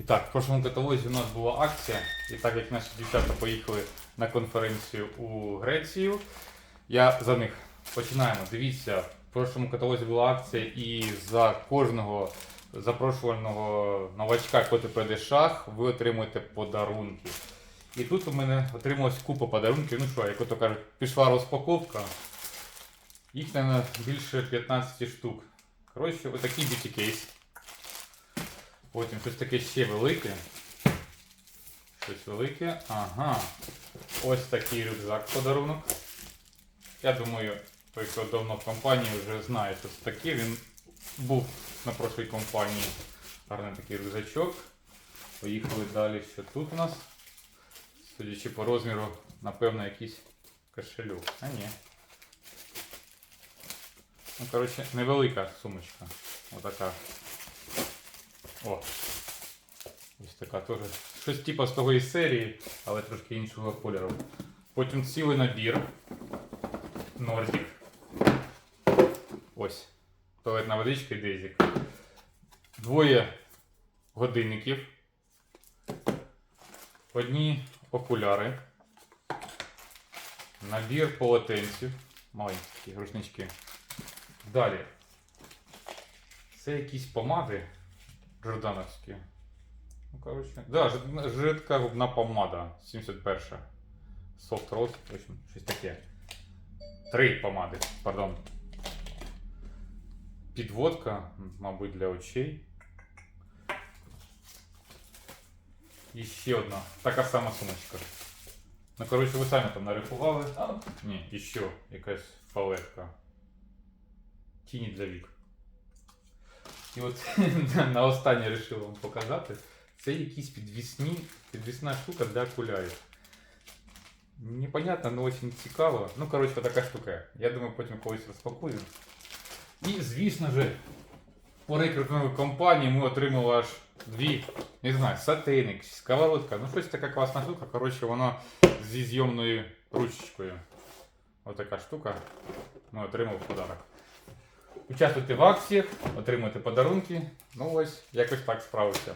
І так, в прошлому каталозі у нас була акція, і так як наші дівчата поїхали на конференцію у Грецію, я за них починаємо. Дивіться, в прошлому каталозі була акція, і за кожного запрошувального новачка, котрий пройде шах, ви отримуєте подарунки. І тут у мене отрималась купа подарунків. Ну що, як ото кажуть, пішла розпаковка. Їх, мабуть, більше 15 штук. Коротше, отакий beauty кейс. Потім щось таке ще велике. Щось велике. Ага. Ось такий рюкзак подарунок. Я думаю, той, хто давно в компанії, вже знає, що це таке. Він був на прошлій компанії. Гарний такий рюкзачок. Поїхали далі. Що тут у нас? Судячи по розміру, напевно, якийсь кошелюк. А ні. Ну, коротше, невелика сумочка. Отака. О. Ось така теж. Щось типу з того із серії, але трошки іншого кольору. Потім цілий набір. Нордік. Ось. Туалетна водичка і дезік. Двоє годинників. Одні окуляри. Набір полотенців. Маленькі рушнички. Далі. Це якісь помади Жордановські. Ну, коротше. Да, жид- жидка губна помада. 71. Soft Rose, в общем, щось таке. Три помади, пардон. Підводка, м, мабуть, для очей. І ще одна. Така сама сумочка. Ну, коротше, ви самі там нарахували. А, ні, і ще якась палетка. Тіні для вік. І от на останнє вирішив вам показати. Це якісь підвісні, підвісна штука для окулярів. Непонятно, але дуже цікаво. Ну, коротше, така штука. Я думаю, потім колись розпакую. І, звісно ж, по рекрутинговій компанії ми отримали аж дві, не знаю, сатиник, сковородка. Ну, щось така класна штука. Коротше, вона зі зйомною ручечкою. Отака штука. Ми отримали в подарок. Участвуйте в акціях, отримуйте подарунки. Ну ось, якось так справився.